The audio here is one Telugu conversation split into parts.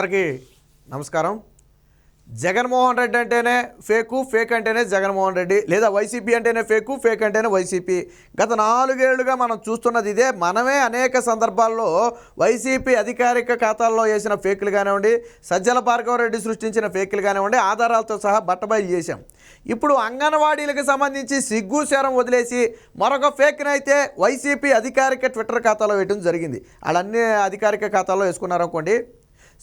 అందరికీ నమస్కారం. జగన్మోహన్ రెడ్డి అంటేనే ఫేకు ఫేక్ అంటేనే జగన్మోహన్ రెడ్డి లేదా వైసీపీ అంటేనే ఫేకు ఫేక్ అంటేనే వైసీపీ. గత నాలుగేళ్ళుగా మనం చూస్తున్నది ఇదే. మనమే అనేక సందర్భాల్లో వైసీపీ అధికారిక ఖాతాల్లో వేసిన ఫేకులు కానివ్వండి సజ్జల భార్గవరెడ్డి సృష్టించిన ఫేకులు కానివ్వండి ఆధారాలతో సహా బట్టబయలు చేశాం. ఇప్పుడు అంగన్వాడీలకు సంబంధించి సిగ్గు శరం వదిలేసి మరొక ఫేక్ని అయితే వైసీపీ అధికారిక ట్విట్టర్ ఖాతాలో వేయడం జరిగింది. వాళ్ళన్ని అధికారిక ఖాతాలో వేసుకున్నారనుకోండి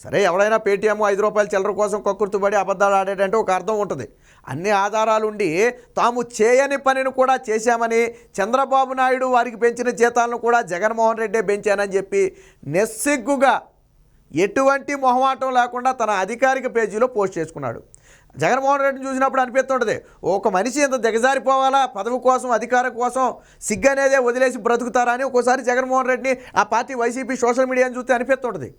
సరే ఎవడైనా పేటీఎం ఐదు రూపాయల చిల్లర కోసం కక్కుర్తుబడి అబద్ధాలు ఆడేటంటే ఒక అర్థం ఉంటుంది. అన్ని ఆధారాలుండి తాము చేయని పనిని కూడా చేశామని చంద్రబాబు నాయుడు వారికి పెంచిన జీతాలను కూడా జగన్మోహన్ రెడ్డి పెంచానని చెప్పి నిస్సిగ్గుగా ఎటువంటి మొహమాటం లేకుండా తన అధికారిక పేజీలో పోస్ట్ చేసుకున్నాడు. జగన్మోహన్ రెడ్డిని చూసినప్పుడు అనిపిస్తుంటుంది ఒక మనిషి ఇంత దిగజారిపోవాలా? పదవి కోసం అధికారం కోసం సిగ్గు అనేదే వదిలేసి బ్రతుకుతారా అని ఒక్కోసారి జగన్మోహన్ రెడ్డిని ఆ పార్టీ వైసీపీ సోషల్ మీడియాని చూస్తే అనిపిస్తుంటుంది.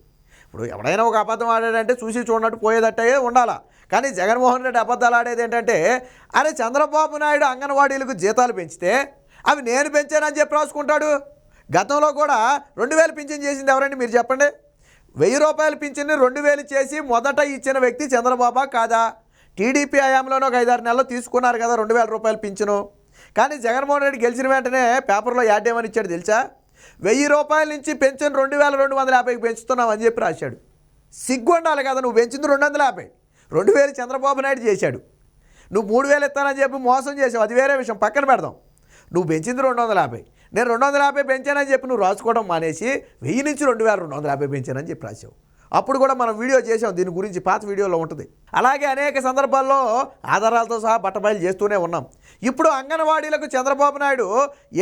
ఇప్పుడు ఎవడైనా ఒక అబద్ధం ఆడాడంటే చూసి చూడనట్టు పోయేదట్టే ఉండాలా? కానీ జగన్మోహన్ రెడ్డి అబద్ధాలు ఆడేది ఏంటంటే అరే చంద్రబాబు నాయుడు అంగన్వాడీలకు జీతాలు పెంచితే అవి నేను పెంచానని చెప్పి రాసుకుంటాడు. గతంలో కూడా రెండు వేలు పింఛన్ చేసింది ఎవరండి మీరు చెప్పండి? వెయ్యి రూపాయల పింఛన్ని రెండు వేలు చేసి మొదట ఇచ్చిన వ్యక్తి చంద్రబాబా కాదా? టీడీపీ హయాంలోనే ఒక ఐదారు నెలలు తీసుకున్నారు కదా రెండు వేల రూపాయలు పింఛను. కానీ జగన్మోహన్ రెడ్డి గెలిచిన వెంటనే పేపర్లో యాడ్ ఏమని ఇచ్చాడు తెలుసా? వెయ్యి రూపాయల నుంచి పెన్షన్ రెండు వేల రెండు వందల యాభైకి పెంచుతున్నావు అని చెప్పి రాశాడు. సిగ్గు ఉండాలి కదా నువ్వు పెంచింది రెండు వందల యాభై. రెండు వేలు చంద్రబాబు నాయుడు చేశాడు. నువ్వు మూడు వేలు ఇస్తానని చెప్పి మోసం చేసావు అది వేరే విషయం. పక్కన పెడదాం. నువ్వు పెంచింది రెండు వందల యాభై. నేను రెండు వందల యాభై పెంచానని చెప్పి నువ్వు రాసుకోవడం మానేసి వెయ్యి నుంచి రెండు వేల రెండు వందల యాభై పెంచానని చెప్పి రాసావు అప్పుడు కూడా మనం వీడియో చేసాం దీని గురించి పాత వీడియోలో ఉంటుంది. అలాగే అనేక సందర్భాల్లో ఆధారాలతో సహా బట్టబయలు చేస్తూనే ఉన్నాం. ఇప్పుడు అంగన్వాడీలకు చంద్రబాబు నాయుడు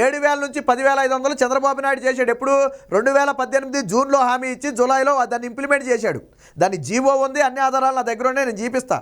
ఏడు వేల నుంచి పదివేల ఐదు వందలు చంద్రబాబు నాయుడు చేశాడు. ఎప్పుడు? రెండు వేల పద్దెనిమిది జూన్లో హామీ ఇచ్చి జూలైలో దాన్ని ఇంప్లిమెంట్ చేశాడు. దాని జీవో ఉంది అన్ని ఆధారాలు నా దగ్గర ఉన్నాయి నేను జీపిస్తా.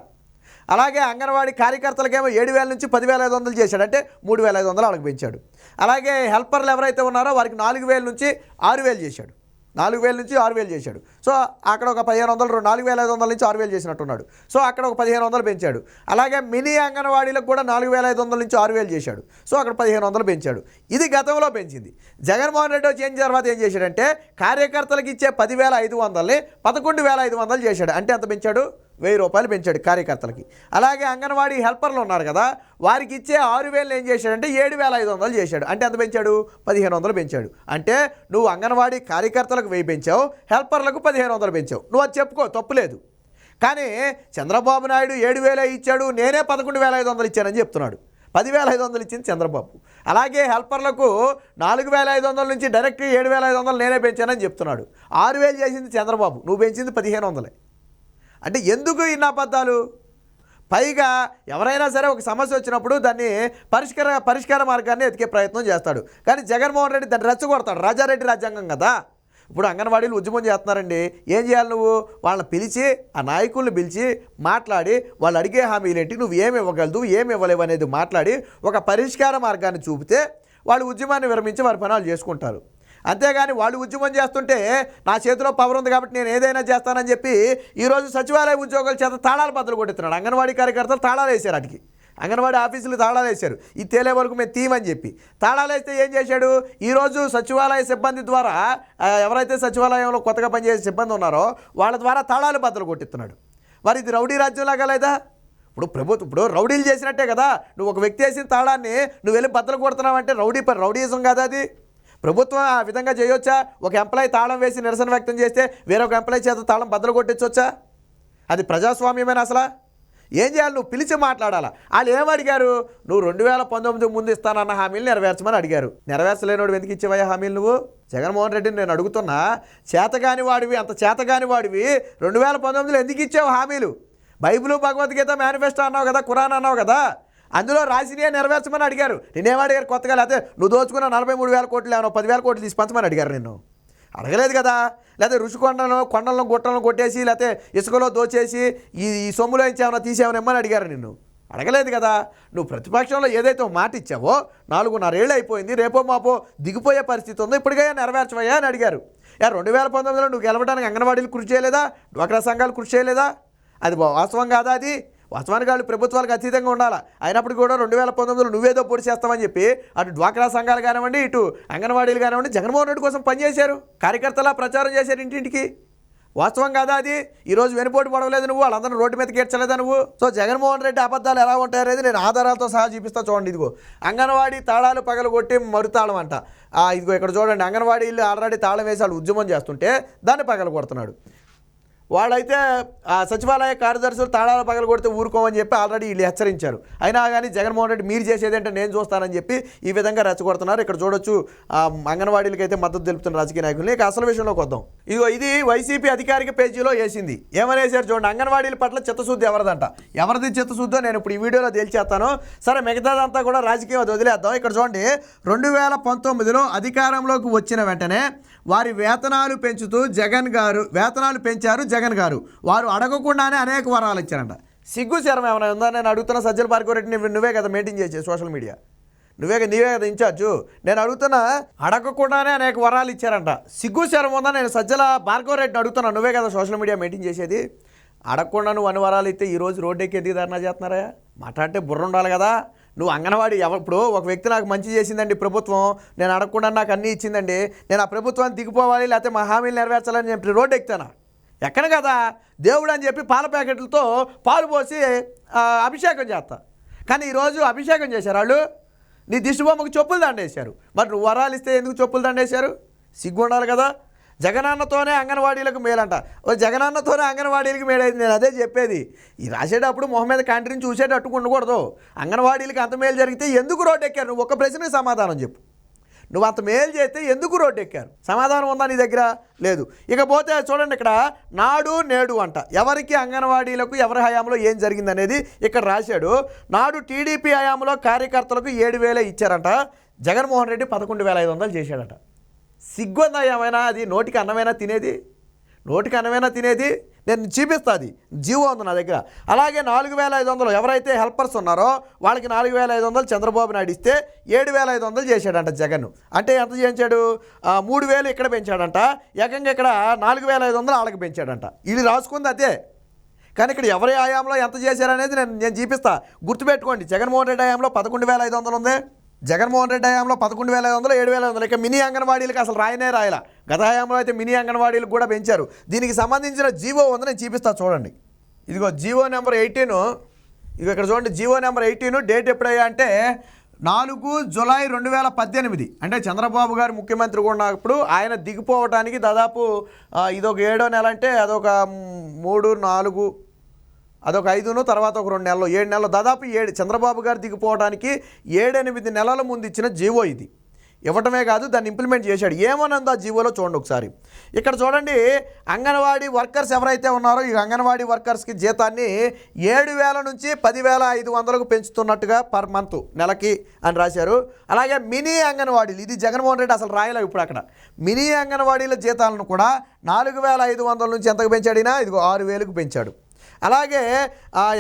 అలాగే అంగన్వాడీ కార్యకర్తలకేమో ఏడు వేల నుంచి పదివేల ఐదు వందలు చేశాడు. అంటే మూడు వేల ఐదు వందలు వాళ్ళకి పెంచాడు. అలాగే హెల్పర్లు ఎవరైతే ఉన్నారో వారికి నాలుగు వేల నుంచి ఆరు వేలు చేశాడు. నాలుగు వేల నుంచి ఆరు వేలు చేశాడు. సో అక్కడ ఒక పదిహేను వందలు నాలుగు వేల ఐదు వందల నుంచి ఆరు వేలు చేసినట్టున్నాడు. సో అక్కడ ఒక పదిహేను వందలు పెంచాడు. అలాగే మినీ అంగన్వాడీలకు కూడా నాలుగు వేల ఐదు వందల నుంచి ఆరు వేలు చేశాడు. సో అక్కడ పదిహేను వందలు పెంచాడు. ఇది గతంలో పెంచింది. జగన్మోహన్ రెడ్డి వచ్చి తర్వాత ఏం చేశాడంటే కార్యకర్తలకు ఇచ్చే పదివేల ఐదు వందలని పదకొండు వేల ఐదు వందలు చేశాడు. అంటే ఎంత పెంచాడు? వెయ్యి రూపాయలు పెంచాడు కార్యకర్తలకి. అలాగే అంగన్వాడీ హెల్పర్లు ఉన్నారు కదా వారికి ఇచ్చే ఆరు వేలు ఏం చేశాడంటే ఏడు వేల ఐదు వందలు చేశాడు. అంటే ఎంత పెంచాడు? పదిహేను వందలు పెంచాడు. అంటే నువ్వు అంగన్వాడీ కార్యకర్తలకు వెయ్యి పెంచావు హెల్పర్లకు పదిహేను వందలు పెంచావు. నువ్వు అది చెప్పుకో తప్పులేదు కానీ చంద్రబాబు నాయుడు ఏడు వేలే ఇచ్చాడు నేనే పదకొండు వేల ఐదు వందలు ఇచ్చానని చెప్తున్నాడు. పదివేల ఐదు వందలు ఇచ్చింది చంద్రబాబు. అలాగే హెల్పర్లకు నాలుగు వేల ఐదు వందల నుంచి డైరెక్ట్ ఏడు వేల ఐదు వందలు నేనే పెంచానని చెప్తున్నాడు. ఆరు వేలు చేసింది చంద్రబాబు నువ్వు పెంచింది పదిహేను వందలే. అంటే ఎందుకు ఇన్ని అబద్ధాలు పైగా ఎవరైనా సరే ఒక సమస్య వచ్చినప్పుడు దాన్ని పరిష్కార పరిష్కార మార్గాన్ని ఎతికే ప్రయత్నం చేస్తాడు. కానీ జగన్మోహన్ రెడ్డి దాన్ని రెచ్చగొడతాడు. రాజారెడ్డి రాజ్యాంగం కదా. ఇప్పుడు అంగన్వాడీలు ఉద్యమం చేస్తున్నారండి. ఏం చేయాలి నువ్వు? వాళ్ళని పిలిచి ఆ నాయకుల్ని పిలిచి మాట్లాడి వాళ్ళు అడిగే హామీలేంటి నువ్వు ఏమి ఇవ్వగలదు? ఏమి ఇవ్వలేవు అనేది మాట్లాడి ఒక పరిష్కార మార్గాన్ని చూపితే వాళ్ళు ఉద్యమాన్ని విరమించి వారి పనులు చేసుకుంటారు. అంతేగాని వాళ్ళు ఉద్యమం చేస్తుంటే నా చేతిలో పవర్ ఉంది కాబట్టి నేను ఏదైనా చేస్తానని చెప్పి ఈరోజు సచివాలయ ఉద్యోగుల చేత తాళాలు బద్దలు కొట్టిస్తున్నాడు. అంగన్వాడీ కార్యకర్తలు తాళాలు వేశారు అటుకి అంగన్వాడీ ఆఫీసులు తాళాలు వేశారు. ఈ తేలే వరకు మేము తీయమని చెప్పి. తాళాలు వేస్తే ఏం చేశాడు? ఈరోజు సచివాలయ సిబ్బంది ద్వారా ఎవరైతే సచివాలయంలో కొత్తగా పనిచేసే సిబ్బంది ఉన్నారో వాళ్ళ ద్వారా తాళాలు బద్దలు కొట్టిస్తున్నాడు. మరి ఇది రౌడీ రాజ్యంలాగా లేదా? ఇప్పుడు ప్రభుత్వం ఇప్పుడు రౌడీలు చేసినట్టే కదా. నువ్వు ఒక వ్యక్తి వేసిన తాళాన్ని నువ్వు వెళ్ళి బద్దలు కొడుతున్నావు అంటే రౌడీ రౌడీజం కదా అది? ప్రభుత్వం ఆ విధంగా చేయొచ్చా? ఒక ఎంప్లాయీ తాళం వేసి నిరసన వ్యక్తం చేస్తే వేరొక ఎంప్లాయీ చేత తాళం బద్దలు కొట్టించవచ్చా అది ప్రజాస్వామ్యమేనా అసలు? ఏం చేయాలి? నువ్వు పిలిచి మాట్లాడాలా? వాళ్ళు ఏం అడిగారు? నువ్వు రెండు వేల పంతొమ్మిది ముందు ఇస్తానన్న హామీలు నెరవేర్చమని అడిగారు. నెరవేర్చలేనోడు ఎందుకు ఇచ్చేవయ్యా హామీలు నువ్వు? జగన్మోహన్ రెడ్డిని నేను అడుగుతున్నా చేతగాని వాడివి అంత చేతగాని వాడివి రెండు వేల పంతొమ్మిదిలో ఎందుకు ఇచ్చావు హామీలు? బైబిల్ భగవద్గీత మేనిఫెస్టో అన్నావు కదా కురాన్ అన్నావు కదా అందులో రాసినవే నెరవేర్చమని అడిగారు. నేనేం అడిగారు కొత్తగా? లేకపోతే నువ్వు దోచుకున్న నలభై మూడు వేల కోట్లు ఏమన్నా పదివేల కోట్లు తీసి పంచమని అడిగారు నిన్ను. అడగలేదు కదా? లేకపోతే ఋషికొండలను కొండలను గుట్టలను కొట్టేసి లేకపోతే ఇసుకలో దోచేసి ఈ ఈ సొమ్ములో ఇచ్చేమన్నా ఏమైనా తీసేమని ఇమ్మని అడిగారు నిన్ను. అడగలేదు కదా? నువ్వు ప్రతిపక్షంలో ఏదైతే మాట ఇచ్చావో నాలుగున్నరేళ్ళు అయిపోయింది రేపో మాపో దిగిపోయే పరిస్థితి ఉందో ఇప్పటికే నెరవేర్చవయ్యా అని అడిగారు. యా రెండు వేల పంతొమ్మిదిలో నువ్వు గెలవడానికి అంగన్వాడీలు కృషి చేయలేదా? డ్వాక్రా సంఘాలు కృషి చేయలేదా? అది వాస్తవం కాదా అది? వాస్తవానికి వాళ్ళు ప్రభుత్వాలకు అతీతంగా ఉండాలి? అయినప్పుడు కూడా రెండు వేల పంతొమ్మిదిలో నువ్వేదో పొడి చేస్తామని చెప్పి అటు డ్వాక్రా సంఘాలు కానివ్వండి ఇటు అంగన్వాడీలు కానివ్వండి జగన్మోహన్ రెడ్డి కోసం పనిచేశారు. కార్యకర్తలా ప్రచారం చేశారు ఇంటింటికి. వాస్తవం కాదా అది? ఈరోజు వెనుపోటు పడవలేదు నువ్వు వాళ్ళందరూ రోడ్డు మీద ఏడ్చలేదా నువ్వు? సో జగన్మోహన్ రెడ్డి అబద్ధాలు ఎలా ఉంటాయనేది నేను ఆధారాలతో సహా చూపిస్తా చూడండి ఇదిగో. అంగన్వాడీ తాళాలు పగలు కొట్టి మరుతాళం అంట ఇదిగో ఇక్కడ చూడండి అంగన్వాడీలు ఆల్రెడీ తాళం వేసి వాళ్ళు ఉద్యమం చేస్తుంటే దాన్ని పగలు కొడుతున్నాడు వాళ్ళైతే ఆ సచివాలయ కార్యదర్శులు తాళాల పగలు కొడితే ఊరుకోమని చెప్పి ఆల్రెడీ వీళ్ళు హెచ్చరించారు. అయినా కానీ జగన్మోహన్ రెడ్డి మీరు చేసేది అంటే నేను చూస్తానని చెప్పి ఈ విధంగా రెచ్చగొడుతున్నారు. ఇక్కడ చూడొచ్చు ఆ అంగన్వాడీలకి అయితే మద్దతు తెలుపుతున్న రాజకీయ నాయకులు ఇక అసలు విషయంలోకి వద్దాం. ఇదిగో ఇది వైసీపీ అధికారిక పేజీలో వేసింది. ఏమనేసారు చూడండి అంగన్వాడీల పట్ల చిత్తశుద్ధి ఎవరిదంట? ఎవరిది చిత్తశుద్ధో నేను ఇప్పుడు ఈ వీడియోలో తేల్చేస్తాను. సరే మిగతాదంతా కూడా రాజకీయం అది వదిలేద్దాం. ఇక్కడ చూడండి రెండు వేల పంతొమ్మిదిలో అధికారంలోకి వచ్చిన వెంటనే వారి వేతనాలు పెంచుతూ జగన్ గారు వేతనాలు పెంచారు జగన్ గారు. వారు అడగకుండానే అనేక వరాలు ఇచ్చారంట. సిగ్గు శరం ఏమైనా ఉందా? నేను అడుగుతున్న సజ్జల పార్కోరెడ్డి నువ్వు నువ్వే కదా మెయింటైన్ చేసే సోషల్ మీడియా. నువ్వే నీవే కదా ఇన్ఛార్జు. నేను అడుగుతున్నా అడగకుండానే అనేక వరాలు ఇచ్చారంట. సిగ్గు శరం ఉందా? నేను సజ్జల భార్గవరెడ్డిని అడుగుతున్నా. నువ్వే కదా సోషల్ మీడియా మెయింటైన్ చేసేది. అడగకుండా నువ్వు అన్ని వరాలు ఇస్తే ఈ రోజు రోడ్డు ఎక్కి ఎందుకు ధర్నా చేస్తున్నారా? మాట్లాడితే బుర్ర ఉండాలి కదా. నువ్వు అంగన్వాడీ ఎవ ఒక వ్యక్తి నాకు మంచి చేసిందండి ప్రభుత్వం. నేను అడగకుండా నాకు అన్నీ ఇచ్చిందండి. నేను ఆ ప్రభుత్వాన్ని దిగిపోవాలి లేకపోతే మా హామీలు నెరవేర్చాలని చెప్పి రోడ్డు ఎక్కుతానా? ఎక్కడ కదా? దేవుడు అని చెప్పి పాల ప్యాకెట్లతో పాలు పోసి అభిషేకం చేస్తా. కానీ ఈరోజు అభిషేకం చేశారు వాళ్ళు. నీ దిష్టిబొమ్మకు చెప్పులు దండేశారు. మరి నువ్వు వరాలు ఇస్తే ఎందుకు చెప్పులు దండేశారు? సిగ్గు ఉండాలి కదా. జగనాన్నతోనే అంగన్వాడీలకు మేలంట. ఓ జగనాన్నతోనే అంగన్వాడీలకు మేలైంది. నేను అదే చెప్పేది. ఈ రాసేటప్పుడు మొహం మీద కంట్రీని చూసేటట్టు ఉండకూడదు. అంగన్వాడీలకి అంత మేలు జరిగితే ఎందుకు రోడ్డు ఎక్కారు? నువ్వు ఒక ప్రశ్నకి సమాధానం చెప్పు. నువ్వు అంత మేలు చేస్తే ఎందుకు రోడ్డు ఎక్కారు సమాధానం ఉందా నీ దగ్గర? లేదు. ఇకపోతే చూడండి ఇక్కడ నాడు నేడు అంట. ఎవరికి అంగన్వాడీలకు ఎవరి హయాంలో ఏం జరిగిందనేది ఇక్కడ రాశాడు. నాడు టీడీపీ హయాంలో కార్యకర్తలకు ఏడు వేలే ఇచ్చారంట. జగన్మోహన్ రెడ్డి పదకొండు వేల ఐదు వందలు చేశాడట. సిగ్గుందా ఏమైనా? అది నోటికి అన్నమైనా తినేది? నోటికి అన్నమైనా తినేది? నేను చూపిస్తుంది జీవో ఉంది నా దగ్గర. అలాగే నాలుగు వేల ఐదు వందలు ఎవరైతే హెల్పర్స్ ఉన్నారో వాళ్ళకి నాలుగు వేల ఐదు వందలు చంద్రబాబు నాయుడు ఇస్తే ఏడు వేల ఐదు వందలు చేశాడంట జగన్. అంటే ఎంత చేయించాడు? మూడు వేలు ఇక్కడ పెంచాడంట. ఏకంగా ఇక్కడ నాలుగు వేల ఐదు వందలు వాళ్ళకి పెంచాడంట. ఇది రాసుకుంది అదే. కానీ ఇక్కడ ఎవరి ఆయాంలో ఎంత చేశారనేది నేను నేను చూపిస్తా. గుర్తుపెట్టుకోండి జగన్మోహన్ రెడ్డి హయాంలో పదకొండు వేల ఐదు వందలు ఉంది. జగన్మోహన్ రెడ్డి హయాంలో పదకొండు వేల ఐదు వందలు ఏడు వేల ఐదు వందలు. ఇక మినీ అంగన్వాడీలకు అసలు రాయనే రాయలా. గత హయాంలో అయితే మినీ అంగన్వాడీలకు కూడా పెంచారు. దీనికి సంబంధించిన జీవో ఉంది నేను చూపిస్తా చూడండి. ఇదిగో జీవో నెంబర్ ఎయిటీన్. ఇదిగో ఇక్కడ చూడండి జీవో నెంబర్ ఎయిటీన్. డేట్ ఎప్పుడయ్యా అంటే నాలుగు జులై రెండు వేల పద్దెనిమిది. అంటే చంద్రబాబు గారు ముఖ్యమంత్రి ఉన్నప్పుడు ఆయన దిగిపోవటానికి దాదాపు ఇదొక ఏడో నెల అంటే అదొక మూడు నాలుగు అదొక ఐదును తర్వాత ఒక రెండు నెలలు. ఏడు నెలలు. దాదాపు ఏడు. చంద్రబాబు గారు దిగిపోవడానికి ఏడెనిమిది నెలల ముందు ఇచ్చిన జీవో ఇది. ఇవ్వటమే కాదు దాన్ని ఇంప్లిమెంట్ చేశాడు. ఏమనుందో ఆ జీవోలో చూడండి ఒకసారి. ఇక్కడ చూడండి అంగన్వాడీ వర్కర్స్ ఎవరైతే ఉన్నారో ఈ అంగన్వాడీ వర్కర్స్కి జీతాన్ని ఏడు వేల నుంచి పదివేల ఐదు వందలకు పెంచుతున్నట్టుగా పర్ మంత్ నెలకి అని రాశారు. అలాగే మినీ అంగన్వాడీలు ఇది జగన్మోహన్ రెడ్డి అసలు రాయలేదు ఇప్పుడు అక్కడ. మినీ అంగన్వాడీల జీతాలను కూడా నాలుగు వేల ఐదు వందల నుంచి ఎంతకు పెంచాడినా ఇదిగో ఆరు వేలకు పెంచాడు. అలాగే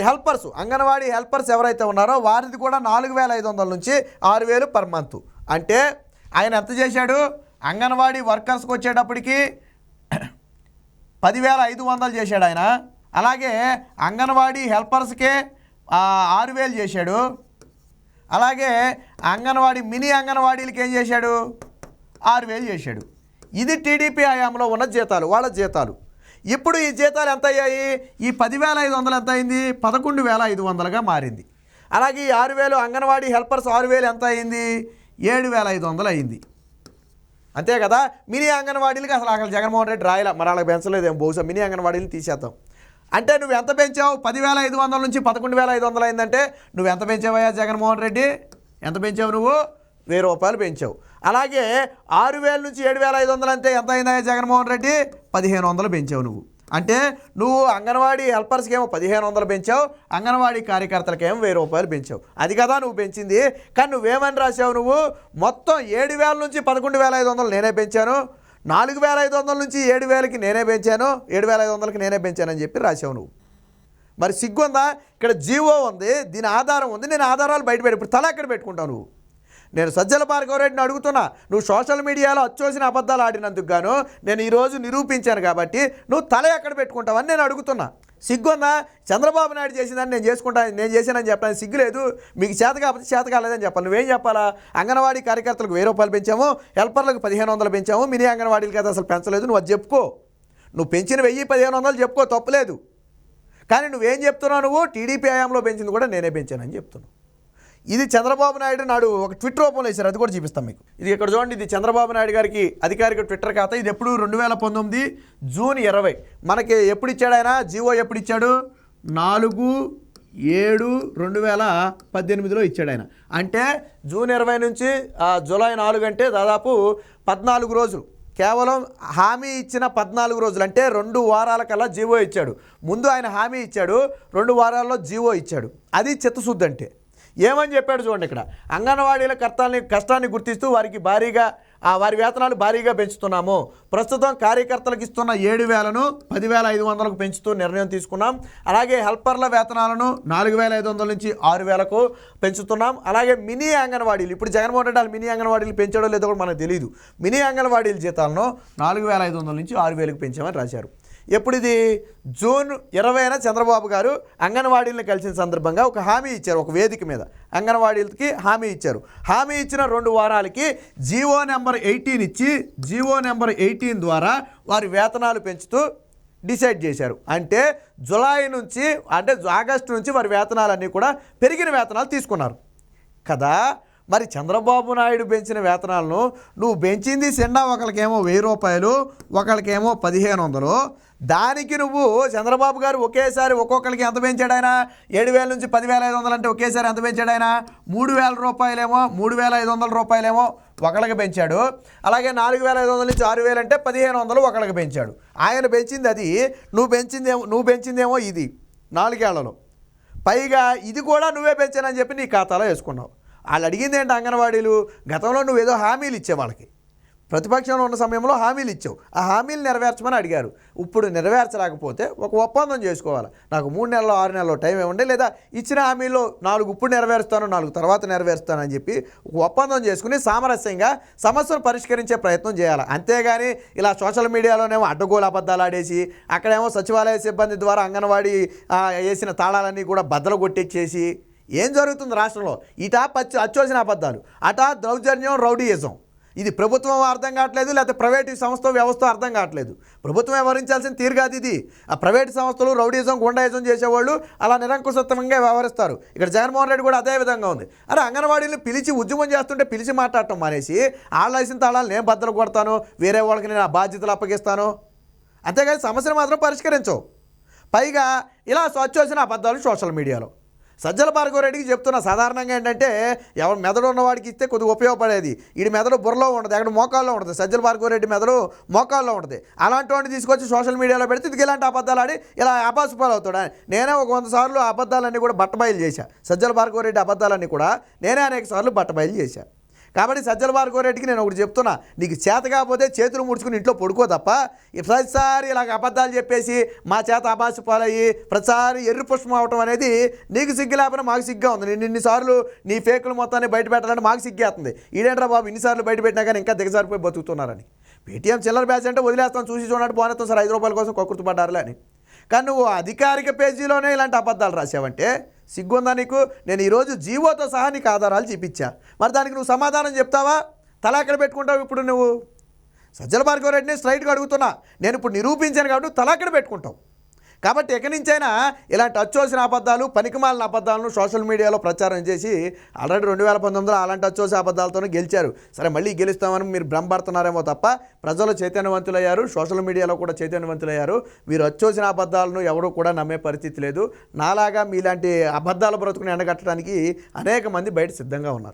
హెల్పర్స్ అంగన్వాడీ హెల్పర్స్ ఎవరైతే ఉన్నారో వారిది కూడా నాలుగు వేల ఐదు వందల నుంచి ఆరు వేలు పర్ మంత్. అంటే ఆయన ఎంత చేశాడు? అంగన్వాడీ వర్కర్స్కి వచ్చేటప్పటికి పదివేల ఐదు వందలు చేశాడు ఆయన. అలాగే అంగన్వాడీ హెల్పర్స్కే ఆరు వేలు చేశాడు. అలాగే అంగన్వాడీ మినీ అంగన్వాడీలకి ఏం చేశాడు? ఆరు వేలు చేశాడు. ఇది టీడీపీ హయాంలో ఉన్న జీతాలు వాళ్ళ జీతాలు. ఇప్పుడు ఈ జీతాలు ఎంత అయ్యాయి? ఈ పదివేల ఐదు వందలు ఎంత అయింది? పదకొండు వేల ఐదు వందలుగా మారింది. అలాగే ఈ ఆరు వేలు అంగన్వాడీ హెల్పర్స్ ఆరు వేలు ఎంత అయింది? ఏడు వేల ఐదు వందలు అయింది. అంతే కదా? మినీ అంగన్వాడీలకి అసలు అక్కడ జగన్మోహన్ రెడ్డి రాయలే మరి అలా పెంచలేదేమో బహుశా మినీ అంగన్వాడీలు తీసేద్దాం. అంటే నువ్వు ఎంత పెంచావు? పదివేల ఐదు వందల నుంచి పదకొండు వేల ఐదు వందలు అయిందంటే నువ్వు ఎంత పెంచావయ్యా జగన్మోహన్ రెడ్డి? ఎంత పెంచావు నువ్వు? వెయ్యి రూపాయలు పెంచావు. అలాగే ఆరు వేల నుంచి ఏడు వేల ఐదు వందలు అంటే ఎంత అయిందా జగన్మోహన్ రెడ్డి? పదిహేను వందలు పెంచావు నువ్వు. అంటే నువ్వు అంగన్వాడీ హెల్పర్స్కి ఏమో పదిహేను వందలు పెంచావు అంగన్వాడీ కార్యకర్తలకేమో వెయ్యి రూపాయలు పెంచావు. అది కదా నువ్వు పెంచింది. కానీ నువ్వేమని రాసావు నువ్వు? మొత్తం ఏడు వేల నుంచి పదకొండు వేల ఐదు వందలు నేనే పెంచాను. నాలుగు వేల ఐదు వందల నుంచి ఏడు వేలకి నేనే పెంచాను. ఏడు వేల ఐదు వందలకి నేనే పెంచానని చెప్పి రాసావు నువ్వు. మరి సిగ్గుందా ఇక్కడ జీవో ఉంది దీని ఆధారం ఉంది నేను ఆధారాలు బయటపెట్టి ఇప్పుడు తల ఎక్కడ పెట్టుకుంటావు నువ్వు? నేను సజ్జల భార్గవరెడ్డిని అడుగుతున్నా నువ్వు సోషల్ మీడియాలో అచ్చోసిన అబద్ధాలు ఆడినందుకు గాను నేను ఈరోజు నిరూపించాను కాబట్టి నువ్వు తల ఎక్కడ పెట్టుకుంటావని నేను అడుగుతున్నా. సిగ్గుందా? చంద్రబాబు నాయుడు చేసిందని నేను చేసుకుంటాను నేను చేశానని చెప్పడానికి సిగ్గు లేదు. మీకు చేత కాకపోతే చేత కాలేదని చెప్పాలి. నువ్వేం చెప్పాలా? అంగన్వాడీ కార్యకర్తలకు వెయ్యి రూపాయలు పెంచాము హెల్పర్లకు పదిహేను వందలు పెంచాము మినీ అంగన్వాడీలకి అయితే అసలు పెంచలేదు. నువ్వు అది చెప్పుకో. నువ్వు పెంచిన వెయ్యి పదిహేను వందలు చెప్పుకో తప్పులేదు కానీ నువ్వేం చెప్తున్నావు నువ్వు? టీడీపీ హయాంలో పెంచింది కూడా నేనే పెంచానని చెప్తున్నావు. ఇది చంద్రబాబు నాయుడు నాడు ఒక ట్విట్టర్ రూపంలో వేశారు అది కూడా చూపిస్తాం మీకు. ఇది ఇక్కడ చూడండి ఇది చంద్రబాబు నాయుడు గారికి అధికారిక ట్విట్టర్ ఖాతా. ఇది ఎప్పుడు? రెండు వేల పంతొమ్మిది జూన్ ఇరవై. మనకి ఎప్పుడు ఇచ్చాడు ఆయన? జీవో ఎప్పుడు ఇచ్చాడు? నాలుగు ఏడు రెండు వేల పద్దెనిమిదిలో ఇచ్చాడు ఆయన. అంటే జూన్ ఇరవై నుంచి జూలై నాలుగు అంటే దాదాపు పద్నాలుగు రోజులు. కేవలం హామీ ఇచ్చిన పద్నాలుగు రోజులు. అంటే రెండు వారాల కల్లా జీవో ఇచ్చాడు. ముందు ఆయన హామీ ఇచ్చాడు రెండు వారాల్లో జీవో ఇచ్చాడు. అది చిత్తశుద్ధి అంటే. ఏమని చెప్పాడు చూడండి ఇక్కడ. అంగన్వాడీల కర్తాల్ని కష్టాన్ని గుర్తిస్తూ వారికి భారీగా ఆ వారి వేతనాలు భారీగా పెంచుతున్నాము. ప్రస్తుతం కార్యకర్తలకు ఇస్తున్న ఏడు వేలను పదివేల ఐదు వందలకు పెంచుతూ నిర్ణయం తీసుకున్నాం. అలాగే హెల్పర్ల వేతనాలను నాలుగు వేల ఐదు వందల నుంచి ఆరు వేలకు పెంచుతున్నాం. అలాగే మినీ అంగన్వాడీలు ఇప్పుడు జగన్మోహన్ రెడ్డి వాళ్ళు మినీ అంగన్వాడీలు పెంచాడో లేదో కూడా మనకు తెలియదు మినీ అంగన్వాడీల జీతాలను నాలుగు వేల ఐదు వందల నుంచి ఆరు వేలకు పెంచామని రాశారు. ఎప్పుడు ఇది జూన్ ఇరవైన చంద్రబాబు గారు అంగన్వాడీలను కలిసిన సందర్భంగా ఒక హామీ ఇచ్చారు ఒక వేదిక మీద. అంగన్వాడీలకి హామీ ఇచ్చారు. హామీ ఇచ్చిన రెండు వారాలకి జీవో నెంబర్ ఎయిటీన్ ఇచ్చి జీవో నెంబర్ ఎయిటీన్ ద్వారా వారి వేతనాలు పెంచుతూ డిసైడ్ చేశారు. అంటే జులై నుంచి అంటే ఆగస్టు నుంచి వారి వేతనాలన్నీ కూడా పెరిగిన వేతనాలు తీసుకున్నారు. కదా? మరి చంద్రబాబు నాయుడు పెంచిన వేతనాలను నువ్వు పెంచింది సెండా ఒకరికేమో వెయ్యి రూపాయలు ఒకరికేమో పదిహేను వందలు. దానికి నువ్వు చంద్రబాబు గారు ఒకేసారి ఒక్కొక్కరికి ఎంత పెంచాడు ఆయన? ఏడు వేల నుంచి పదివేల ఐదు వందలు అంటే ఒకేసారి ఎంత పెంచాడు ఆయన? మూడు వేల రూపాయలేమో మూడు వేల ఐదు వందల రూపాయలేమో ఒకళ్ళకి పెంచాడు అలాగే నాలుగు వేల ఐదు వందల నుంచి ఆరు వేలు అంటే పదిహేను వందలు ఒకళ్ళకి పెంచాడు ఆయన పెంచింది అది నువ్వు పెంచిందేమో నువ్వు పెంచిందేమో ఇది నాలుగేళ్ళలో. పైగా ఇది కూడా నువ్వే పెంచానని చెప్పి నీ ఖాతాలో వేసుకున్నావు. వాళ్ళు అడిగింది ఏంటి అంగన్వాడీలు? గతంలో నువ్వు ఏదో హామీలు ఇచ్చే వాళ్ళకి. ప్రతిపక్షంలో ఉన్న సమయంలో హామీలు ఇచ్చావు. ఆ హామీలు నెరవేర్చమని అడిగారు. ఇప్పుడు నెరవేర్చలేకపోతే ఒక ఒప్పందం చేసుకోవాలి. నాకు మూడు నెలలు ఆరు నెలలు టైం ఇవ్వండి లేదా ఇచ్చిన హామీలో నాలుగు ఇప్పుడు నెరవేరుస్తాను నాలుగు తర్వాత నెరవేరుస్తాను అని చెప్పి ఒక ఒప్పందం చేసుకుని సామరస్యంగా సమస్యను పరిష్కరించే ప్రయత్నం చేయాలి. అంతేగాని ఇలా సోషల్ మీడియాలోనేమో అడ్డగోలు అబద్ధాలు ఆడేసి అక్కడేమో సచివాలయ సిబ్బంది ద్వారా అంగన్వాడీ వేసిన తాళాలన్నీ కూడా బద్దలు కొట్టించేసి ఏం జరుగుతుంది రాష్ట్రంలో? ఇటా పచ్చి అచ్చోసిన అబద్ధాలు. అటా దౌర్జన్యం రౌడీయిజం. ఇది ప్రభుత్వం అర్థం కావట్లేదు లేకపోతే ప్రైవేటు సంస్థ వ్యవస్థ అర్థం కావట్లేదు. ప్రభుత్వం వ్యవహరించాల్సిన తీరుగాది ఇది. ఆ ప్రైవేట్ సంస్థలు రౌడీజం గుండాయిజం చేసేవాళ్ళు అలా నిరంకుశత్వంగా వ్యవహరిస్తారు. ఇక్కడ జగన్మోహన్ రెడ్డి కూడా అదే విధంగా ఉంది. అరే అంగన్వాడీని పిలిచి ఉద్యమం చేస్తుంటే పిలిచి మాట్లాడటం మానేసి ఆళ్ళసిన తాళాలు నేను బద్దలు కొడతాను వేరే వాళ్ళకి నేను ఆ బాధ్యతలు అప్పగిస్తాను. అంతేగాని సమస్యను మాత్రం పరిష్కరించవు పైగా ఇలా స్వచ్ఛోసిన అబద్ధాలు సోషల్ మీడియాలో. సజ్జల భార్గవరెడ్డికి చెప్తున్నా సాధారణంగా ఏంటంటే ఎవరు మెదడు ఉన్నవాడికి ఇస్తే కొద్దిగా ఉపయోగపడేది. ఈ మెదడు బుర్రలో ఉండదు అక్కడ మోకాల్లో ఉండదు. సజ్జల భార్గవరెడ్డి మెదడు మోకాల్లో ఉంటుంది అలాంటి వాడిని తీసుకొచ్చి సోషల్ మీడియాలో పెడితే ఇది ఇలాంటి అబద్ధాలు ఆడి ఇలా అపాసుపాలు అవుతాడు. నేనే ఒక వంద సార్లు ఆ అబద్ధాలన్నీ కూడా బట్టబయలు చేశా. సజ్జల భార్గవరెడ్డి అబద్ధాలన్నీ కూడా నేనే అనేక సార్లు బట్టబయలు చేశాను కాబట్టి సజ్జల భార్గవరెడ్డికి నేను ఒకటి చెప్తున్నా. నీకు చేత కాకపోతే చేతులు ముడుచుకుని ఇంట్లో పడుకో తప్ప ప్రతిసారి ఇలాగ అబద్ధాలు చెప్పేసి మా చేత అబాసు పాలయ్యి ప్రతిసారి ఎర్రి పుష్పం అవటం అనేది నీకు సిగ్గు లేకపోయినా మాకు సిగ్గా ఉంది. నేను ఇన్నిసార్లు నీ ఫేకులు మొత్తాన్ని బయట పెట్టాలంటే మాకు సిగ్గేస్తుంది. ఈడేంట్రా బాబు ఇన్నిసార్లు బయట పెట్టినా కానీ ఇంకా దిగజారిపోయి బతుకుతున్నారని. పేటీఎం చిల్లర బ్యాచ్ అంటే వదిలేస్తాం చూసి చూడండి పోనేస్తాం సార్ ఐదు రూపాయల కోసం కొక్కుర్తుపడ్డారులే అని. కానీ నువ్వు అధికారిక పేజీలోనే ఇలాంటి అబద్ధాలు రాసావంటే సిగ్గుందా నీకు? నేను ఈరోజు జీవోతో సహా నీకు ఆధారాలు చూపించా. మరి దానికి నువ్వు సమాధానం చెప్తావా? తల ఎక్కడ పెట్టుకుంటావు ఇప్పుడు నువ్వు? సజ్జల భార్గవరెడ్డిని స్ట్రైట్గా అడుగుతున్నా. నేను ఇప్పుడు నిరూపించాను కాబట్టి తలా తల ఎక్కడ పెట్టుకుంటావు. కాబట్టి ఎక్కడి నుంచైనా ఇలాంటి అచ్చోసిన అబద్ధాలు పనికిమాలిన అబద్ధాలను సోషల్ మీడియాలో ప్రచారం చేసి ఆల్రెడీ రెండు వేల పంతొమ్మిదిలో అలాంటి అచ్చోసిన అబద్ధాలతోనే గెలిచారు. సరే మళ్ళీ గెలుస్తామని మీరు భ్రమపడుతున్నారేమో తప్ప ప్రజలు చైతన్యవంతులయ్యారు సోషల్ మీడియాలో కూడా చైతన్యవంతులయ్యారు. మీరు అచ్చోసిన అబద్ధాలను ఎవరు కూడా నమ్మే పరిస్థితి లేదు. నాలాగా మీలాంటి అబద్ధాల బ్రతుకుని ఎండగట్టడానికి అనేక మంది బయట సిద్ధంగా ఉన్నారు.